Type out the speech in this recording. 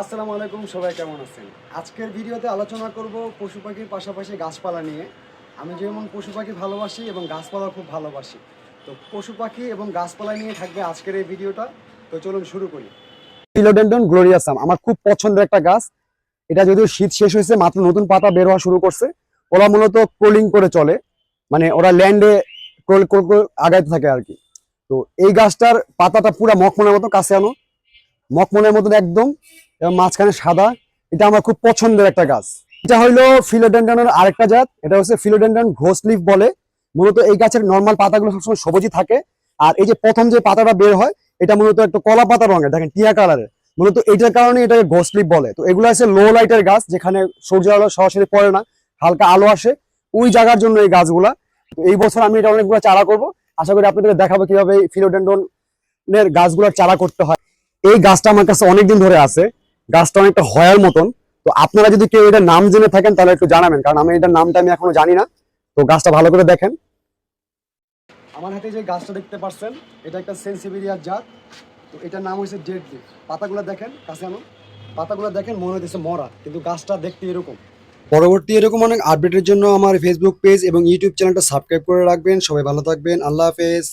আসসালামু আলাইকুম, সবাই কেমন আছেন? আজকের ভিডিওতে আলোচনা করব পশু পাখির পাশাপাশি গাছপালা নিয়ে। আমি যেমন পশু পাখি ভালোবাসি এবং গাছপালা খুব ভালোবাসি। তো পশু পাখি এবং গাছপালা নিয়ে থাকবে আজকের এই ভিডিওটা। তো চলুন শুরু করি। ফিলোডেন্ডন গ্লোরিয়াসাম আমার খুব পছন্দের একটা গাছ। এটা যদিও শীত শেষ হয়েছে, মাত্র নতুন পাতা বের হওয়া শুরু করছে। ওরা মূলত ক্রোলিং করে চলে। মানে ওরা ল্যান্ডে ক্রোল আগাইতে থাকে আর কি। তো এই গাছটার পাতাটা পুরো মখমনের মতো কাছে আনো। মখমনের মতন একদম। এবং মাঝখানে সাদা। এটা আমার খুব পছন্দের একটা গাছ। এটা হইল ফিলোডেন্ডনের আরেকটা জাত। এটা হচ্ছে ফিলোডেন্ডন ঘোষ লিফ বলে। মূলত এই গাছের নর্মাল পাতাগুলো সবসময় সবুজই থাকে। আর এই যে প্রথম যে পাতাটা বের হয়, এটা মূলত একটা কলা পাতা রঙের, দেখেন টিয়া কালারের মূলত এইটার কারণে এটাকে ঘোষ লিফ বলে। তো এগুলো আছে লো লাইটের গাছ, যেখানে সূর্য আলো সরাসরি পড়ে না, হালকা আলো আসে। ওই জায়গার জন্য এই গাছগুলা। এই বছর আমি এটা অনেকগুলো চারা করব। আশা করি আপনাদের দেখাবো কীভাবে ফিলোডেন্ডনের গাছগুলোর চারা করতে হয়। এই গাছটা আমার কাছে অনেকদিন ধরে আছে। গাছটা অনেকটা হয়ার মতন। তো আপনারা যদি কেউ এটার নাম জেনে থাকেন, তাহলে একটু জানাবেন, কারণ আমি এটার নামটা আমি এখনও জানি না। তো গাছটা ভালো করে দেখেন। আমার হাতে যে গাছটা দেখতে পাচ্ছেন, এটা একটা সেন্সিভিরিয়ার জাত। তো এটার নাম হচ্ছে ডেড লিফ। পাতাগুলো দেখেন, কাছে আনো পাতাগুলো দেখেন, মনে হচ্ছে মরা, কিন্তু গাছটা দেখতে এরকম। পরবর্তী এরকম অনেক আপডেটের জন্য আমার ফেসবুক পেজ এবং ইউটিউব চ্যানেলটা সাবস্ক্রাইব করে রাখবেন। সবাই ভালো থাকবেন। আল্লাহ হাফেজ।